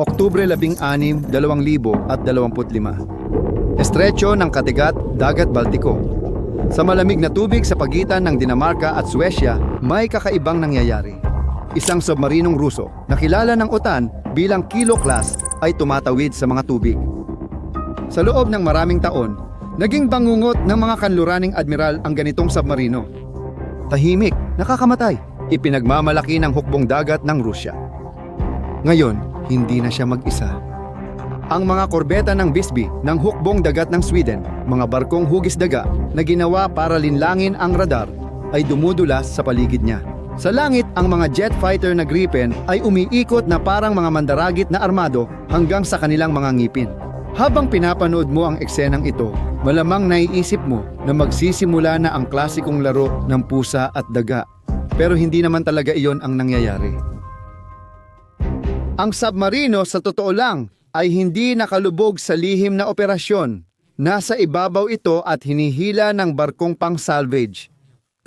Oktubre 16, 2025. Estrecho ng Katigat, Dagat Baltiko. Sa malamig na tubig sa pagitan ng Dinamarca at Suecia, may kakaibang nangyayari. Isang submarinong Ruso na kilala ng OTAN bilang Kilo Class ay tumatawid sa mga tubig. Sa loob ng maraming taon, naging bangungot ng mga kanluraning admiral ang ganitong submarino. Tahimik, nakakamatay, ipinagmamalaki ng hukbong dagat ng Rusya. Ngayon, hindi na siya mag-isa. Ang mga korbeta ng Bisbee ng hukbong dagat ng Sweden, mga barkong hugis daga na ginawa para linlangin ang radar, ay dumudulas sa paligid niya. Sa langit, ang mga jet fighter na Gripen ay umiikot na parang mga mandaragit na armado hanggang sa kanilang mga ngipin. Habang pinapanood mo ang eksenang ito, malamang naiisip mo na magsisimula na ang klasikong laro ng pusa at daga. Pero hindi naman talaga iyon ang nangyayari. Ang submarino sa totoo lang ay hindi nakalubog sa lihim na operasyon. Nasa ibabaw ito at hinihila ng barkong pang-salvage.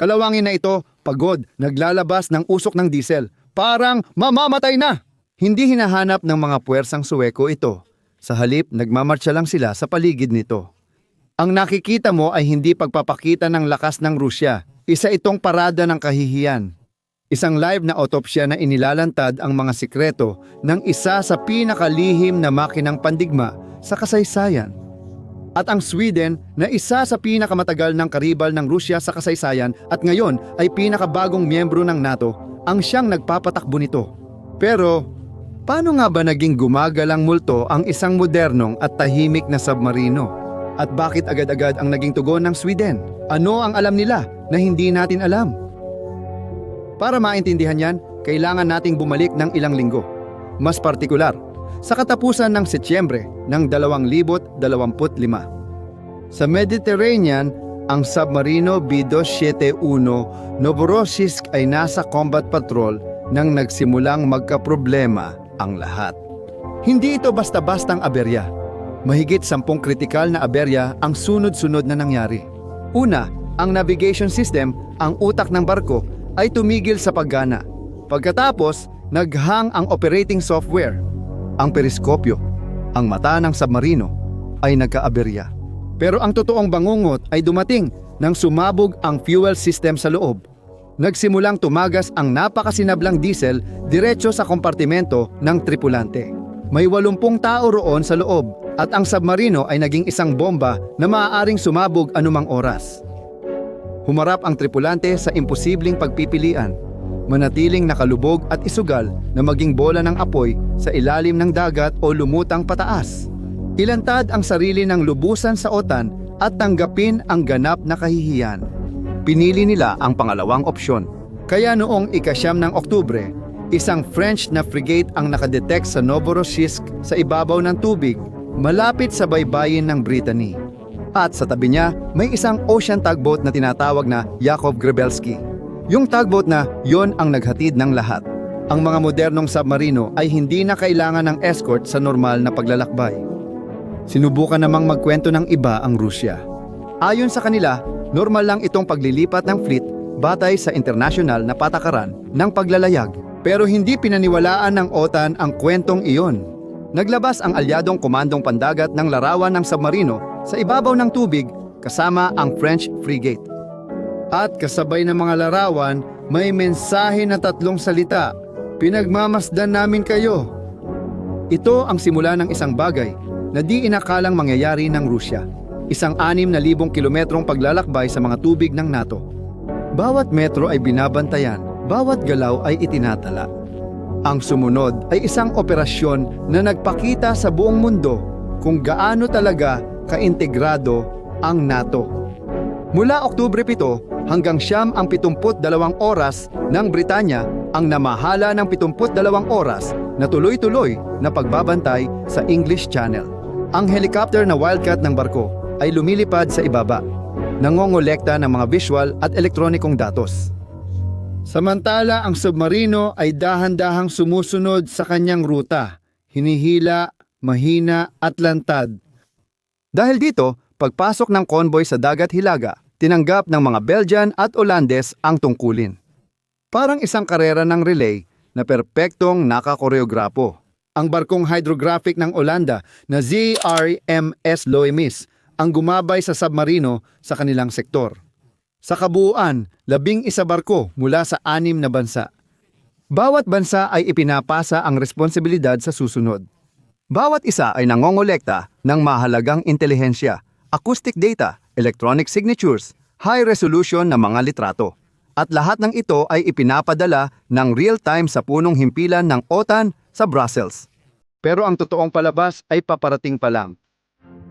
Kalawangin na ito, pagod, naglalabas ng usok ng diesel. Parang mamamatay na! Hindi hinahanap ng mga puwersang suweko ito. Sa halip, nagmamarcha lang sila sa paligid nito. Ang nakikita mo ay hindi pagpapakita ng lakas ng Rusya. Isa itong parada ng kahihiyan. Isang live na autopsya na inilalantad ang mga sikreto ng isa sa pinakalihim na makinang pandigma sa kasaysayan. At ang Sweden na isa sa pinakamatagal ng karibal ng Rusya sa kasaysayan at ngayon ay pinakabagong miyembro ng NATO ang siyang nagpapatakbo nito. Pero paano nga ba naging gumagalang multo ang isang modernong at tahimik na submarino? At bakit agad-agad ang naging tugon ng Sweden? Ano ang alam nila na hindi natin alam? Para maintindihan yan, kailangan nating bumalik ng ilang linggo. Mas partikular, sa katapusan ng Setyembre ng 2025. Sa Mediterranean, ang submarino B-271 Novorossiysk ay nasa combat patrol nang nagsimulang magkaproblema ang lahat. Hindi ito basta-bastang aberya. Mahigit sampung kritikal na aberya ang sunod-sunod na nangyari. Una, ang navigation system, ang utak ng barko, ay tumigil sa paggana. Pagkatapos, naghang ang operating software. Ang periskopyo, ang mata ng submarino, ay nagkaaberya. Pero ang totoong bangungot ay dumating nang sumabog ang fuel system sa loob. Nagsimulang tumagas ang napakasinablang diesel diretso sa kompartimento ng tripulante. May 80 tao roon sa loob at ang submarino ay naging isang bomba na maaaring sumabog anumang oras. Humarap ang tripulante sa imposibleng pagpipilian, manatiling nakalubog at isugal na maging bola ng apoy sa ilalim ng dagat o lumutang pataas. Ilantad ang sarili ng lubusan sa otan at tanggapin ang ganap na kahihiyan. Pinili nila ang pangalawang opsyon. Kaya noong ikasyam ng Oktubre, isang French na frigate ang nakadetect sa Novorossiysk sa ibabaw ng tubig malapit sa baybayin ng Brittany. At sa tabi niya, may isang ocean tugboat na tinatawag na Yakov Grebelsky. Yung tugboat na yon ang naghatid ng lahat. Ang mga modernong submarino ay hindi na kailangan ng escort sa normal na paglalakbay. Sinubukan namang magkwento ng iba ang Rusya. Ayon sa kanila, normal lang itong paglilipat ng fleet batay sa international na patakaran ng paglalayag. Pero hindi pinaniwalaan ng OTAN ang kwentong iyon. Naglabas ang alyadong komandong pandagat ng larawan ng submarino sa ibabaw ng tubig kasama ang French frigate. At kasabay ng mga larawan, may mensahe na tatlong salita. Pinagmamasdan namin kayo. Ito ang simula ng isang bagay na di inakalang mangyayari ng Rusya. Isang anim na libong kilometrong paglalakbay sa mga tubig ng NATO. Bawat metro ay binabantayan, bawat galaw ay itinatala. Ang sumunod ay isang operasyon na nagpakita sa buong mundo kung gaano talaga kaintegrado ang NATO. Mula Oktubre 7 hanggang siyam ang 72 oras ng Britanya ang namahala ng 72 oras na tuloy-tuloy na pagbabantay sa English Channel. Ang helicopter na Wildcat ng barko ay lumilipad sa ibaba, nangongolekta ng mga visual at elektronikong datos. Samantala ang submarino ay dahan-dahang sumusunod sa kanyang ruta, hinihila, mahina at lantad. Dahil dito, pagpasok ng convoy sa dagat hilaga, tinanggap ng mga Belgian at Olandes ang tungkulin. Parang isang karera ng relay na perpektong nakakoreograpo. Ang barkong hydrographic ng Olanda na ZRMS Loemis ang gumabay sa submarino sa kanilang sektor. Sa kabuuan, labing isa barko mula sa anim na bansa. Bawat bansa ay ipinapasa ang responsibilidad sa susunod. Bawat isa ay nangongolekta ng mahalagang intelihensya, acoustic data, electronic signatures, high resolution na mga litrato. At lahat ng ito ay ipinapadala ng real-time sa punong himpilan ng OTAN sa Brussels. Pero ang totoong palabas ay paparating pa lang.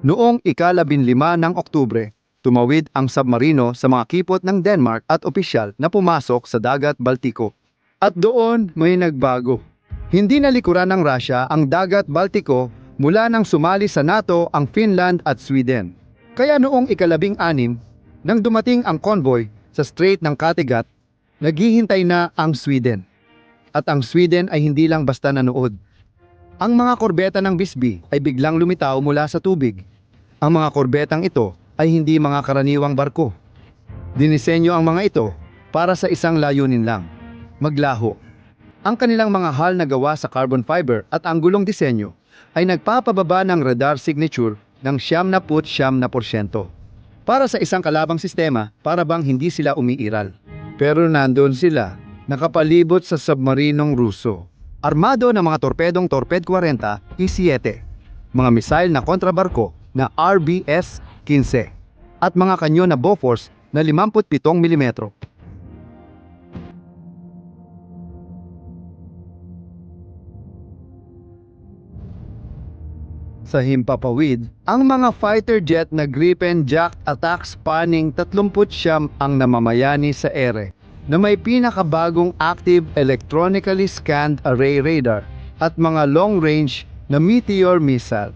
Noong ikalabinlima ng Oktubre, tumawid ang submarino sa mga kipot ng Denmark at opisyal na pumasok sa dagat Baltiko. At doon may nagbago. Hindi nalikuran ng Russia ang dagat Baltiko mula nang sumali sa NATO ang Finland at Sweden. Kaya noong ikalabing anim, nang dumating ang convoy sa Strait ng Kattegat, naghihintay na ang Sweden. At ang Sweden ay hindi lang basta nanood. Ang mga korbeta ng Bisbee ay biglang lumitaw mula sa tubig. Ang mga korbetang ito ay hindi mga karaniwang barko. Dinisenyo ang mga ito para sa isang layunin lang, maglaho. Ang kanilang mga hull na gawa sa carbon fiber at anggulong disenyo ay nagpapababa ng radar signature ng siyam na put siyam na porsyento. Para sa isang kalabang sistema, para bang hindi sila umiiral. Pero nandun sila, nakapalibot sa submarinong Ruso. Armado ng mga torpedong Torped 40 E-7, mga missile na kontrabarko na RBS-15, at mga kanyon na Bofors na 57 mm. Sa himpapawid, ang mga fighter jet na Gripen Jack attack spanning 39 ang namamayani sa ere na may pinakabagong active electronically scanned array radar at mga long-range na Meteor missile.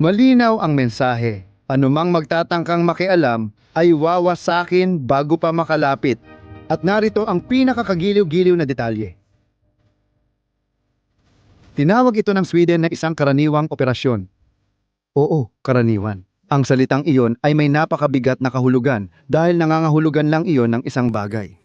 Malinaw ang mensahe. Anumang magtatangkang makialam ay wawasakin bago pa makalapit. At narito ang pinakakagiliw-giliw na detalye. Tinawag ito ng Sweden na isang karaniwang operasyon. Oo, karaniwan. Ang salitang iyon ay may napakabigat na kahulugan dahil nangangahulugan lang iyon ng isang bagay.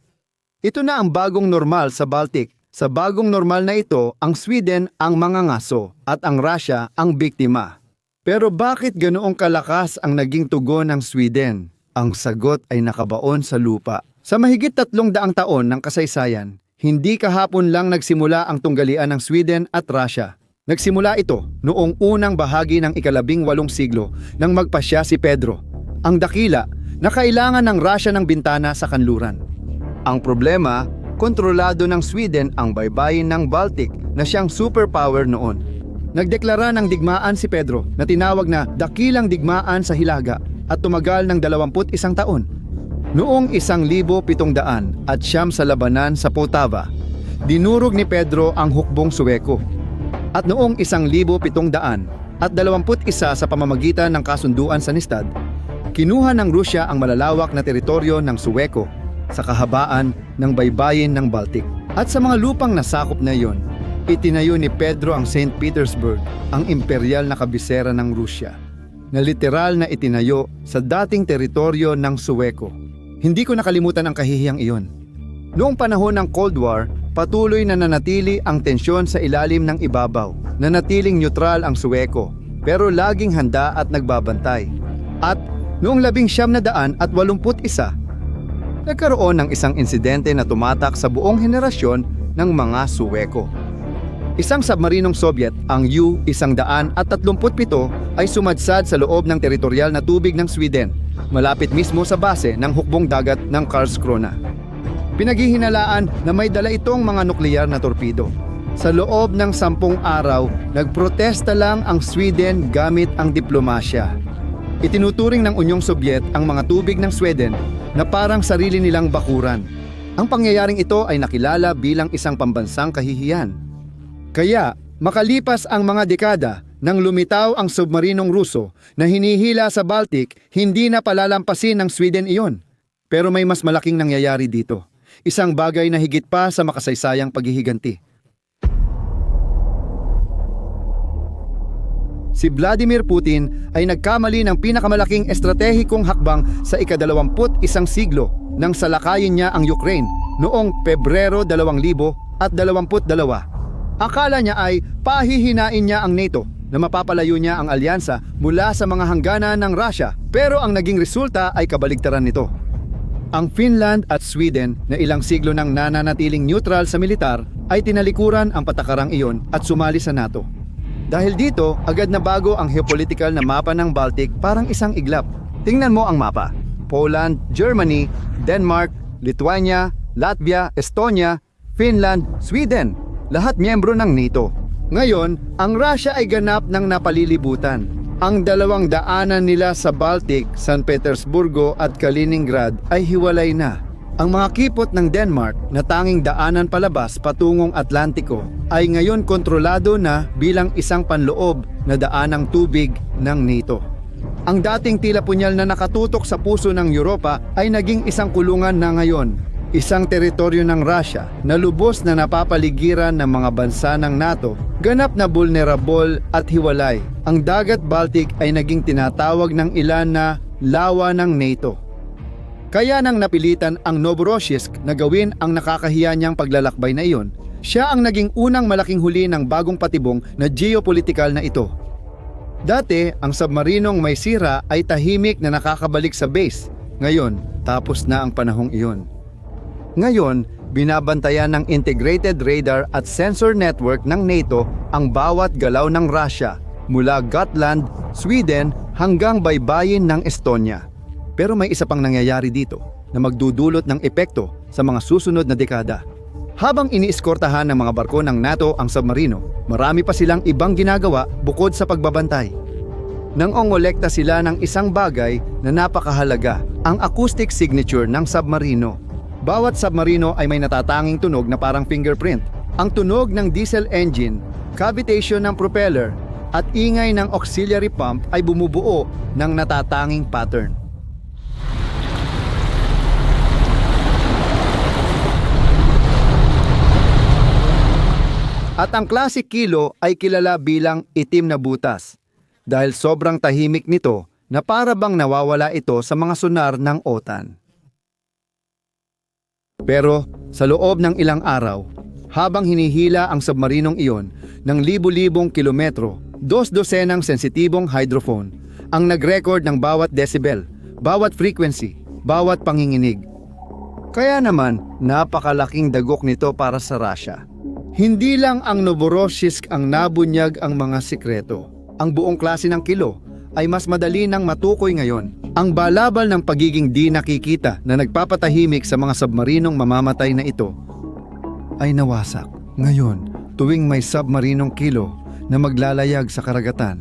Ito na ang bagong normal sa Baltic. Sa bagong normal na ito, ang Sweden ang mangangaso at ang Russia ang biktima. Pero bakit ganoong kalakas ang naging tugon ng Sweden? Ang sagot ay nakabaon sa lupa. Sa mahigit tatlong daang taon ng kasaysayan, hindi kahapon lang nagsimula ang tunggalian ng Sweden at Russia. Nagsimula ito noong unang bahagi ng ikalabing walong siglo nang magpasya si Pedro, ang dakila na kailangan ng Russia ng bintana sa kanluran. Ang problema, kontrolado ng Sweden ang baybayin ng Baltic na siyang superpower noon. Nagdeklara ng digmaan si Pedro na tinawag na dakilang digmaan sa Hilaga at tumagal ng 21 taon. Noong 1700 at siyam sa labanan sa Potava, dinurog ni Pedro ang hukbong Suweko. At noong 1700 at 21 sa pamamagitan ng kasunduan sa Nistad, kinuha ng Rusya ang malalawak na teritoryo ng Suweko sa kahabaan ng baybayin ng Baltic. At sa mga lupang nasakop na iyon, itinayo ni Pedro ang St. Petersburg, ang imperial na kabisera ng Rusya, na literal na itinayo sa dating teritoryo ng Suweko. Hindi ko nakalimutan ang kahihiyang iyon. Noong panahon ng Cold War, patuloy na nanatili ang tensyon sa ilalim ng ibabaw. Nanatiling neutral ang Suweko, pero laging handa at nagbabantay. At noong labing siyam na daan at walumput isa, nagkaroon ng isang insidente na tumatak sa buong henerasyon ng mga Suweko. Isang submarinong Soviet, ang U-137 ay sumadsad sa loob ng teritorial na tubig ng Sweden, malapit mismo sa base ng hukbong dagat ng Karlskrona. Pinaghihinalaan na may dala itong mga nukleyar na torpedo. Sa loob ng sampung araw, nagprotesta lang ang Sweden gamit ang diplomasya. Itinuturing ng Unyong Sobyet ang mga tubig ng Sweden na parang sarili nilang bakuran. Ang pangyayaring ito ay nakilala bilang isang pambansang kahihiyan. Kaya, makalipas ang mga dekada nang lumitaw ang submarinong Ruso na hinihila sa Baltic, hindi na palalampasin ng Sweden iyon. Pero may mas malaking nangyayari dito. Isang bagay na higit pa sa makasaysayang paghihiganti. Si Vladimir Putin ay nagkamali ng pinakamalaking estratehikong hakbang sa ikadalawamput isang siglo nang salakayin niya ang Ukraine noong Pebrero 2022. Akala niya ay pahihinain niya ang NATO na mapapalayo niya ang alyansa mula sa mga hangganan ng Russia pero ang naging resulta ay kabaligtaran nito. Ang Finland at Sweden na ilang siglo nang nananatiling neutral sa militar ay tinalikuran ang patakarang iyon at sumali sa NATO. Dahil dito, agad na bago ang geopolitical na mapa ng Baltic parang isang iglap. Tingnan mo ang mapa. Poland, Germany, Denmark, Lithuania, Latvia, Estonia, Finland, Sweden. Lahat miyembro ng NATO. Ngayon, ang Russia ay ganap ng napalilibutan. Ang dalawang daanan nila sa Baltic, San Petersburgo at Kaliningrad ay hiwalay na. Ang mga kipot ng Denmark na tanging daanan palabas patungong Atlantiko ay ngayon kontrolado na bilang isang panloob na daanang tubig ng NATO. Ang dating tila punyal na nakatutok sa puso ng Europa ay naging isang kulungan na ngayon. Isang teritoryo ng Russia na lubos na napapaligiran ng mga bansa ng NATO, ganap na vulnerable at hiwalay. Ang dagat Baltic ay naging tinatawag ng ilan na lawa ng NATO. Kaya nang napilitan ang Novorossiysk na gawin ang nakakahiya niyang paglalakbay na iyon, siya ang naging unang malaking huli ng bagong patibong na geopolitikal na ito. Dati, ang submarinong may sira ay tahimik na nakakabalik sa base. Ngayon, tapos na ang panahong iyon. Ngayon, binabantayan ng Integrated Radar at Sensor Network ng NATO ang bawat galaw ng Russia mula Gotland, Sweden hanggang baybayin ng Estonia. Pero may isa pang nangyayari dito na magdudulot ng epekto sa mga susunod na dekada. Habang iniiskortahan ng mga barko ng NATO ang submarino, marami pa silang ibang ginagawa bukod sa pagbabantay. Nang ongolekta sila ng isang bagay na napakahalaga, ang acoustic signature ng submarino. Bawat submarino ay may natatanging tunog na parang fingerprint. Ang tunog ng diesel engine, cavitation ng propeller, at ingay ng auxiliary pump ay bumubuo ng natatanging pattern. At ang classic kilo ay kilala bilang itim na butas dahil sobrang tahimik nito na para bang nawawala ito sa mga sonar ng OTAN. Pero sa loob ng ilang araw, habang hinihila ang submarinong iyon ng libu-libong kilometro, dos dosenang sensitibong hydrophone ang nag-record ng bawat decibel, bawat frequency, bawat panginginig. Kaya naman, napakalaking dagok nito para sa Russia. Hindi lang ang Novorossiysk ang nabunyag ang mga sikreto. Ang buong klase ng kilo ay mas madali nang matukoy ngayon. Ang balabal ng pagiging di nakikita na nagpapatahimik sa mga submarinong mamamatay na ito ay nawasak. Ngayon, tuwing may submarinong kilo na maglalayag sa karagatan,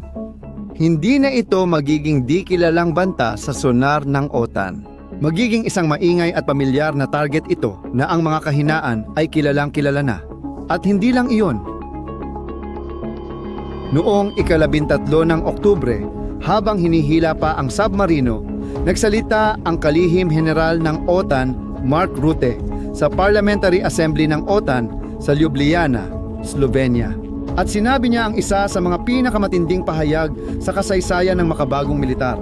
hindi na ito magiging di kilalang banta sa sonar ng OTAN. Magiging isang maingay at pamilyar na target ito na ang mga kahinaan ay kilalang kilala na. At hindi lang iyon. Noong ikalabintatlo ng Oktubre, habang hinihila pa ang submarino, nagsalita ang kalihim general ng OTAN, Mark Rutte, sa Parliamentary Assembly ng OTAN sa Ljubljana, Slovenia. At sinabi niya ang isa sa mga pinakamatinding pahayag sa kasaysayan ng makabagong militar.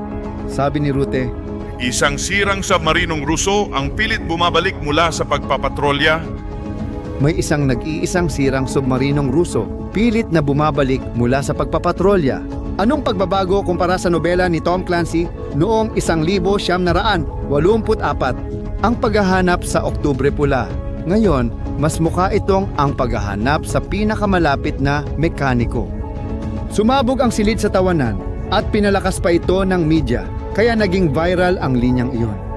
Sabi ni Rutte, Isang sirang submarinong Ruso ang pilit bumabalik mula sa pagpapatrolya may isang nag-iisang sirang submarinong Ruso pilit na bumabalik mula sa pagpapatrolya. Anong pagbabago kumpara sa nobela ni Tom Clancy noong 1984? Ang paghahanap sa Oktubre Pula. Ngayon, mas mukha itong ang paghahanap sa pinakamalapit na mekaniko. Sumabog ang silid sa tawanan at pinalakas pa ito ng media kaya naging viral ang linyang iyon.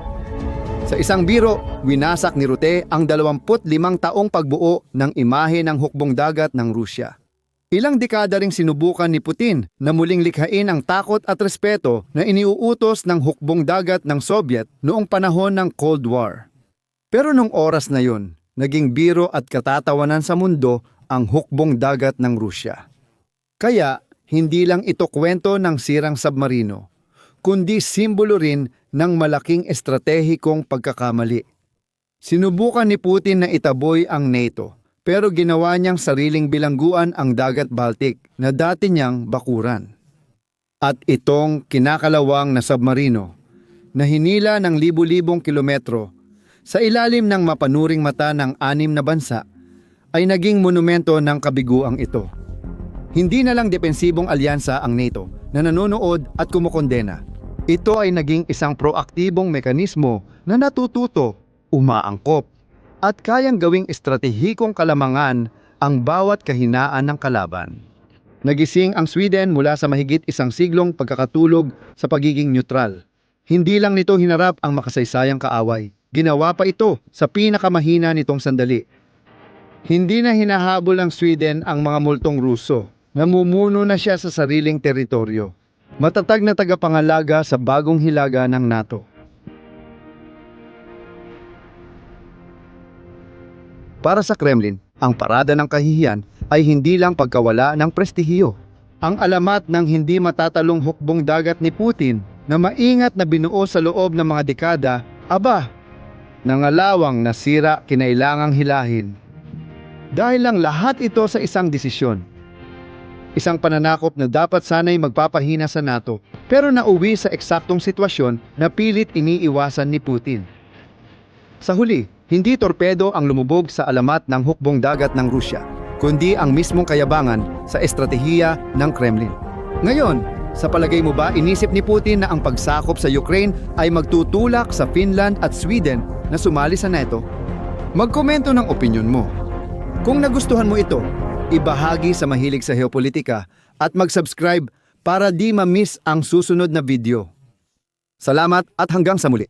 Sa isang biro, winasak ni Rute ang 25 taong pagbuo ng imahe ng hukbong dagat ng Rusya. Ilang dekada ring sinubukan ni Putin na muling likhain ang takot at respeto na iniuutos ng hukbong dagat ng Soviet noong panahon ng Cold War. Pero nung oras na yun, naging biro at katatawanan sa mundo ang hukbong dagat ng Rusya. Kaya, hindi lang ito kwento ng sirang submarino, kundi simbolo rin ng malaking estratehikong pagkakamali. Sinubukan ni Putin na itaboy ang NATO, pero ginawa niyang sariling bilangguan ang dagat Baltic na dati niyang bakuran. At itong kinakalawang na submarino na hinila ng libu-libong kilometro sa ilalim ng mapanuring mata ng anim na bansa ay naging monumento ng kabiguang ito. Hindi na lang depensibong alyansa ang NATO na nanonood at kumukondena. Ito ay naging isang proaktibong mekanismo na natututo, umaangkop, at kayang gawing estratehikong kalamangan ang bawat kahinaan ng kalaban. Nagising ang Sweden mula sa mahigit isang siglong pagkakatulog sa pagiging neutral. Hindi lang nito hinarap ang makasaysayang kaaway. Ginawa pa ito sa pinakamahina nitong sandali. Hindi na hinahabol ng Sweden ang mga multong Ruso. Namumuno na siya sa sariling teritoryo. Matatag na tagapangalaga sa bagong hilaga ng NATO. Para sa Kremlin, ang parada ng kahihiyan ay hindi lang pagkawala ng prestihiyo. Ang alamat ng hindi matatalong hukbong dagat ni Putin na maingat na binuo sa loob ng mga dekada, aba, nangalawang nasira kinailangang hilahin. Dahil lang lahat ito sa isang desisyon. Isang pananakop na dapat sana'y magpapahina sa NATO pero nauwi sa eksaktong sitwasyon na pilit iniiwasan ni Putin. Sa huli, hindi torpedo ang lumubog sa alamat ng hukbong dagat ng Rusya, kundi ang mismong kayabangan sa estratehiya ng Kremlin. Ngayon, sa palagay mo ba inisip ni Putin na ang pagsakop sa Ukraine ay magtutulak sa Finland at Sweden na sumali sa NATO? Magkomento ng opinion mo. Kung nagustuhan mo ito, ibahagi sa mahilig sa geopolitika at mag-subscribe para di ma-miss ang susunod na video. Salamat at hanggang sa muli.